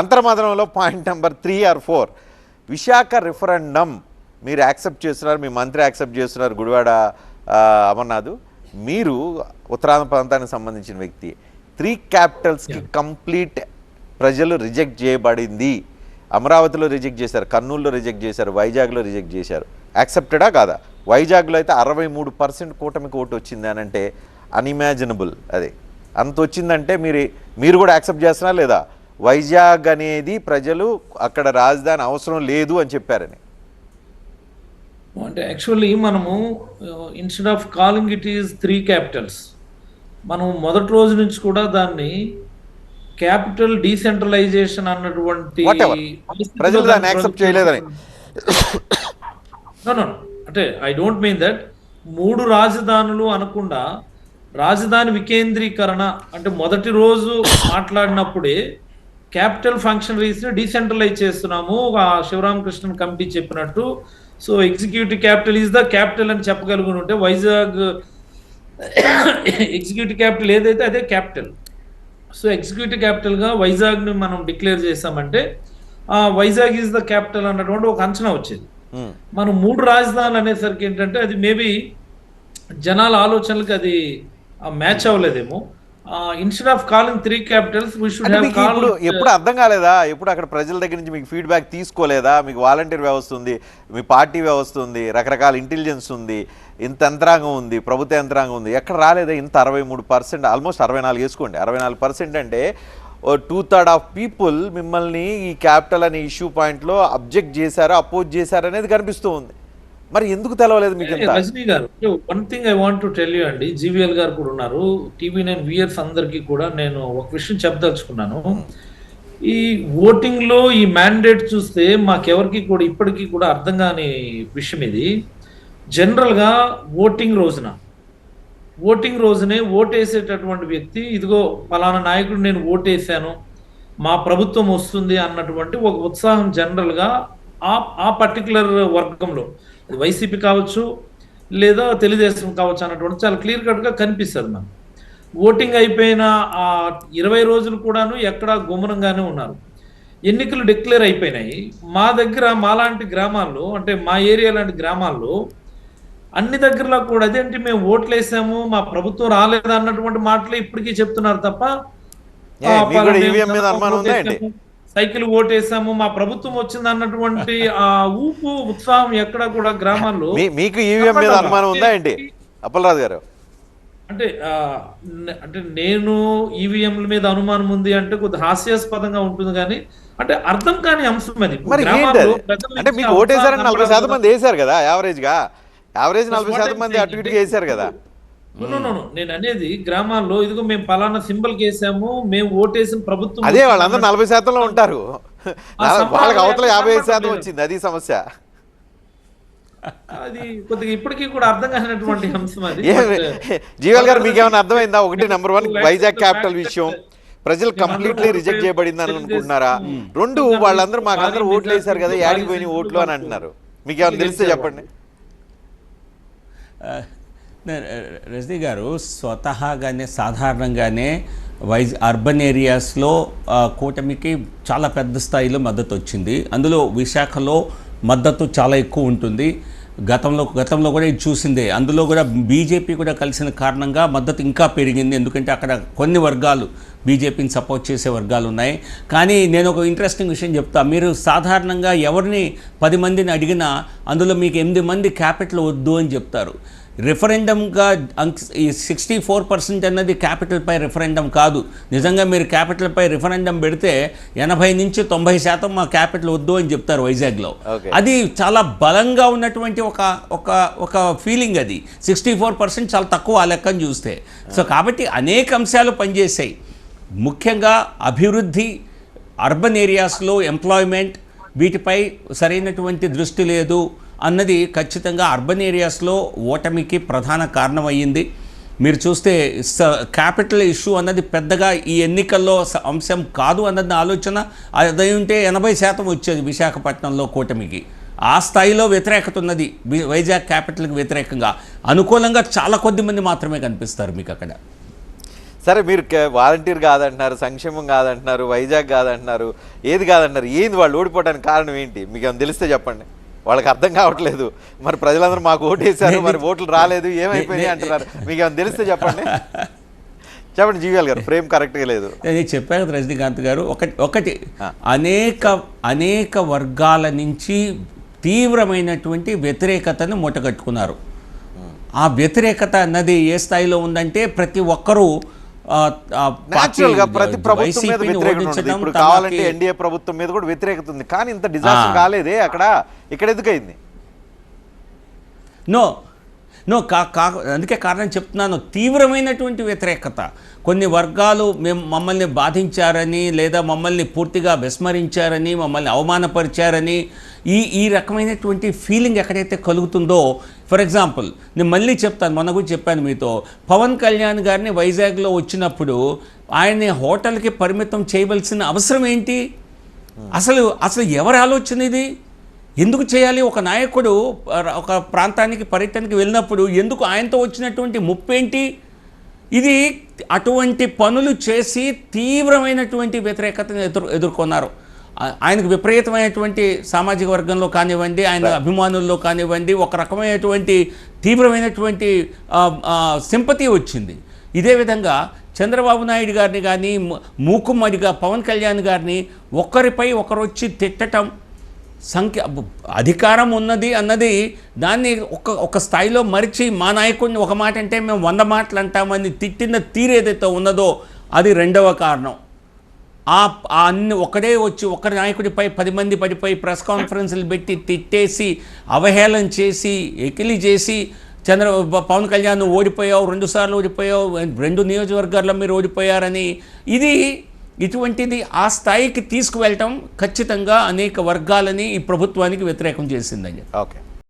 అంతర్మాదనంలో point number three or four. Visakha referendum మీరు accept చేస్తున్నారు మీ మంత్రి యాక్సెప్ట్ చేస్తున్నారు గుడివాడ అమర్నాథ్. మీరు ఉత్తరాంధ్ర ప్రాంతానికి సంబంధించిన వ్యక్తి. త్రీ క్యాపిటల్స్కి కంప్లీట్ ప్రజలు రిజెక్ట్ చేయబడింది. అమరావతిలో రిజెక్ట్ చేశారు కర్నూలులో రిజెక్ట్ చేశారు వైజాగ్లో రిజెక్ట్ చేశారు. యాక్సెప్టెడా కాదా? వైజాగ్లో అయితే అరవై మూడు పర్సెంట్ కూటమికి ఓటు వచ్చింది అని అంటే అన్ఇమాజినబుల్ అది. అంత వచ్చిందంటే మీరు మీరు కూడా యాక్సెప్ట్ చేస్తున్నారా లేదా? వైజాగ్ అనేది ప్రజలు అక్కడ రాజధాని అవసరం లేదు అని చెప్పారని. అంటే యాక్చువల్లీ మనము instead of calling it is three capitals మనం మొదటి రోజు నుంచి కూడా దాన్ని క్యాపిటల్ డీసెంట్రలైజేషన్ అన్నటువంటి ప్రజలు దాన్ని యాక్సెప్ట్ చేయలేదని. అంటే ఐ డోంట్ మీన్ దట్ మూడు రాజధానులు అనకుండా రాజధాని వికేంద్రీకరణ అంటే మొదటి రోజు మాట్లాడినప్పుడే క్యాపిటల్ ఫంక్షనరీస్ని డీసెంట్రలైజ్ చేస్తున్నాము. శివరామకృష్ణన్ కమిటీ చెప్పినట్టు. So executive capital is the capital అని చెప్పగలుగుని ఉంటే వైజాగ్ ఎగ్జిక్యూటివ్ క్యాపిటల్ ఏదైతే అదే క్యాపిటల్. సో ఎగ్జిక్యూటివ్ క్యాపిటల్గా వైజాగ్ని మనం డిక్లేర్ చేసామంటే ఆ, వైజాగ్ ఈజ్ ద క్యాపిటల్ అన్నటువంటి ఒక అంచనా వచ్చేది. ఉమ్. మనం మూడు రాజధానులు అనేసరికి ఏంటంటే అది మేబీ జనాల ఆలోచనలకు అది match అవ్వలేదేమో. Instead of calling three capitals ఇప్పుడు ఎప్పుడు అర్థం కాలేదా? ఎప్పుడు అక్కడ ప్రజల దగ్గర నుంచి మీకు ఫీడ్బ్యాక్ తీసుకోలేదా? మీకు వాలంటీర్ వ్యవస్థ ఉంది మీ పార్టీ వ్యవస్థ ఉంది రకరకాల ఇంటెలిజెన్స్ ఉంది ఇంత యంత్రాంగం ఉంది ప్రభుత్వ యంత్రాంగం ఉంది. ఎక్కడ రాలేదా? ఇంత అరవై మూడు పర్సెంట్ ఆల్మోస్ట్ అరవై నాలుగు వేసుకోండి. అరవై నాలుగు పర్సెంట్ అంటే టూ థర్డ్ ఆఫ్ పీపుల్ మిమ్మల్ని ఈ క్యాపిటల్ అనే ఇష్యూ పాయింట్లో అబ్జెక్ట్ చేశారు అపోజ్ చేశారు అనేది కనిపిస్తూ ఉంది. మరి ఎందుకు తెలవలేదు మీకు Rajani garu one thing I want to tell you అండి జీవీఎల్ గారు కూడా ఉన్నారు. టీవీ నైన్ వియర్స్ అందరికీ కూడా నేను ఒక విషయం చెప్పదలుచుకున్నాను. ఈ ఓటింగ్లో ఈ మ్యాండేట్ చూస్తే మాకెవరికి కూడా ఇప్పటికీ కూడా అర్థం కాని విషయం ఇది. జనరల్గా ఓటింగ్ రోజున ఓటింగ్ రోజునే ఓటేసేటటువంటి వ్యక్తి ఇదిగో పలానా నాయకుడు నేను ఓటేసాను మా ప్రభుత్వం వస్తుంది అన్నటువంటి ఒక ఉత్సాహం జనరల్గా ఆ ఆ పర్టికులర్ వర్గంలో. వైసీపీ కావచ్చు లేదా తెలుగుదేశం కావచ్చు అన్నటువంటి చాలా క్లియర్ కట్గా కనిపిస్తుంది మనకు. ఓటింగ్ అయిపోయిన ఆ ఇరవై రోజులు కూడాను ఎక్కడ గుమరంగానే ఉన్నారు. ఎన్నికలు డిక్లేర్ అయిపోయినాయి. మా దగ్గర మాలాంటి గ్రామాల్లో అంటే మా ఏరియా లాంటి గ్రామాల్లో అన్ని దగ్గరలో కూడా అదేంటి మేము ఓట్లు వేసాము మా ప్రభుత్వం రాలేదు అన్నటువంటి మాటలే ఇప్పటికీ చెప్తున్నారు తప్ప సైకిల్ ఓటేసాము మా ప్రభుత్వం వచ్చింది అన్నటువంటి ఆ ఊపు ఉత్సాహం ఎక్కడ కూడా గ్రామాల్లో మీకు ఈవీఎం మీద అనుమానం ఉందా ఏంటి? అప్పలరాజు గారు. అంటే అంటే నేను ఈవీఎంల మీద అనుమానం ఉంది అంటే కొద్ది హాస్యాస్పదంగా ఉంటుంది కానీ అంటే అర్థం కాని అంశం అది. అంటే మీకు ఓటేసారని నలభై శాతం. మంది వేశారు కదా యావరేజ్గా యావరేజ్ నలభై శాతం మంది అటు ఇటుగా అంటే- వేశారు కదా. నేను అనేది గ్రామాల్లో ఇదిగో మేము పలానా సింబల్ వేసాము మేము ఓటేసిన ప్రభుత్వం అదే వాళ్ళందరూ నలభై శాతంలో ఉంటారు. వాళ్ళకి అవతల యాభై శాతం. వచ్చింది. అది సమస్య. అది కొద్దిగా ఇప్పటికీ కూడా అర్థం కానటువంటి అంశం అది. జీవల్ గారు మీకు ఏమైనా అర్థమైందా? ఒకటి నెంబర్ వన్ వైజాగ్ క్యాపిటల్ విషయం. ప్రజలు కంప్లీట్లీ రిజెక్ట్ చేయబడింది అని అనుకుంటున్నారా? రెండు వాళ్ళందరూ మాకందరూ ఓట్లు వేశారు కదా యాడికి పోయినాయి ఓట్లు అని అంటున్నారు. మీకు ఏమైనా తెలిస్తే చెప్పండి. రజనీ గారు స్వతహాగానే సాధారణంగానే వైజ్ అర్బన్ ఏరియాస్లో కూటమికి చాలా పెద్ద స్థాయిలో మద్దతు వచ్చింది అందులో విశాఖలో మద్దతు చాలా ఎక్కువ ఉంటుంది. గతంలో గతంలో కూడా ఇది చూసిందే. అందులో కూడా బీజేపీ కూడా కలిసిన కారణంగా మద్దతు ఇంకా పెరిగింది. ఎందుకంటే అక్కడ కొన్ని వర్గాలు బీజేపీని సపోర్ట్ చేసే వర్గాలు ఉన్నాయి. కానీ నేను ఒక ఇంట్రెస్టింగ్ విషయం చెప్తా. మీరు సాధారణంగా ఎవరిని పది మందిని అడిగినా అందులో మీకు ఎనిమిది మంది క్యాపిటల్ వద్దు అని చెప్తారు. రిఫరెండంగా ఈ సిక్స్టీ ఫోర్ పర్సెంట్ అన్నది క్యాపిటల్పై రిఫరెండం కాదు. నిజంగా మీరు క్యాపిటల్పై రిఫరెండం పెడితే ఎనభై నుంచి తొంభై శాతం మా క్యాపిటల్ వద్దు అని చెప్తారు వైజాగ్లో. అది చాలా బలంగా ఉన్నటువంటి ఒక ఒక ఒక ఫీలింగ్ అది. సిక్స్టీ ఫోర్ పర్సెంట్ చాలా తక్కువ ఆ లెక్కను చూస్తే. సో కాబట్టి అనేక అంశాలు పనిచేసాయి ముఖ్యంగా అభివృద్ధి అర్బన్ ఏరియాస్లో ఎంప్లాయ్మెంట్ వీటిపై సరైనటువంటి దృష్టి లేదు. అన్నది ఖచ్చితంగా అర్బన్ ఏరియాస్లో ఓటమికి ప్రధాన కారణమయ్యింది. మీరు చూస్తే స క్యాపిటల్ ఇష్యూ అన్నది పెద్దగా ఈ ఎన్నికల్లో అంశం కాదు అన్నది ఆలోచన. అది ఉంటే ఎనభై శాతం వచ్చేది విశాఖపట్నంలో కూటమికి. ఆ స్థాయిలో వ్యతిరేకత ఉన్నది వైజాగ్ క్యాపిటల్కి వ్యతిరేకంగా. అనుకూలంగా చాలా కొద్ది మంది మాత్రమే కనిపిస్తారు మీకు అక్కడ. సరే మీరు వాలంటీర్ కాదంటున్నారు సంక్షేమం కాదంటున్నారు వైజాగ్ కాదంటున్నారు ఏది కాదంటున్నారు ఏంది వాళ్ళు ఓడిపోవడానికి కారణం ఏంటి? మీకు తెలిస్తే చెప్పండి. వాళ్ళకి అర్థం కావట్లేదు. మరి ప్రజలందరూ మాకు ఓటు వేశారు మరి ఓట్లు రాలేదు ఏమైపోయినాయి అంటున్నారు. మీకు ఏమైనా తెలిస్తే చెప్పండి. చెప్పండి జీవీఎల్ గారు ఫ్రేమ్ కరెక్ట్గా లేదు. నేను చెప్పాను కదా రజనీకాంత్ గారు ఒకటి ఒకటి. అనేక అనేక వర్గాల నుంచి తీవ్రమైనటువంటి వ్యతిరేకతను మూటగట్టుకున్నారు. ఆ వ్యతిరేకత అన్నది ఏ స్థాయిలో ఉందంటే ప్రతి ఒక్కరూ గా ప్రతి ప్రభుత్వం మీద వ్యతిరేకత ఉంటుంది. ఇప్పుడు కావాలంటే ఎన్డీఏ ప్రభుత్వం మీద కూడా వ్యతిరేకత ఉంది. కానీ ఇంత డిజాస్టర్. కాలేదే అక్కడ ఇక్కడ ఎందుకు అయింది నో నో కా కా అందుకే కారణం చెప్తున్నాను. తీవ్రమైనటువంటి వ్యతిరేకత. కొన్ని వర్గాలు మేము మమ్మల్ని బాధించారని లేదా మమ్మల్ని పూర్తిగా విస్మరించారని మమ్మల్ని అవమానపరిచారని ఈ ఈ రకమైనటువంటి ఫీలింగ్ ఎక్కడైతే కలుగుతుందో ఫర్ ఎగ్జాంపుల్ నేను మళ్ళీ చెప్తాను మొన్న కూడా చెప్పాను మీతో. పవన్ కళ్యాణ్ గారిని వైజాగ్లో వచ్చినప్పుడు ఆయన్ని హోటల్కి పరిమితం చేయవలసిన అవసరం ఏంటి? అసలు అసలు ఎవరి ఆలోచన ఇది? ఎందుకు చేయాలి? ఒక నాయకుడు ఒక ప్రాంతానికి పర్యటనకి వెళ్ళినప్పుడు ఎందుకు ఆయనతో వచ్చినటువంటి ముప్పేంటి? ఇది అటువంటి పనులు చేసి తీవ్రమైనటువంటి వ్యతిరేకతను ఎదురు ఎదుర్కొన్నారు. ఆయనకు విపరీతమైనటువంటి సామాజిక వర్గంలో కానివ్వండి ఆయన అభిమానుల్లో కానివ్వండి ఒక రకమైనటువంటి తీవ్రమైనటువంటి సింపతి వచ్చింది. ఇదే విధంగా చంద్రబాబు నాయుడు గారిని కానీ మూకుమ్మడిగా పవన్ కళ్యాణ్ గారిని ఒకరిపై ఒకరు వచ్చి తిట్టటం సంఖ్య అధికారం ఉన్నది అన్నది దాన్ని ఒక ఒక స్థాయిలో మరిచి మా నాయకుడిని ఒక మాట అంటే మేము వంద మాటలు అంటామని తిట్టిన తీరు ఏదైతే ఉన్నదో అది రెండవ కారణం. ఆ అన్ని ఒకడే వచ్చి ఒక నాయకుడిపై పది మంది పడిపోయి ప్రెస్ కాన్ఫరెన్స్లు పెట్టి తిట్టేసి అవహేళన చేసి ఎకిలి చేసి చంద్ర పవన్ కళ్యాణ్ ఓడిపోయావు రెండు సార్లు ఓడిపోయావు రెండు నియోజకవర్గాల్లో మీరు ఓడిపోయారని ఇది ఇటువంటిది ఆ స్థాయికి తీసుకువెళ్ళటం ఖచ్చితంగా అనేక వర్గాలని ఈ ప్రభుత్వానికి వ్యతిరేకం చేసిందని ఓకే.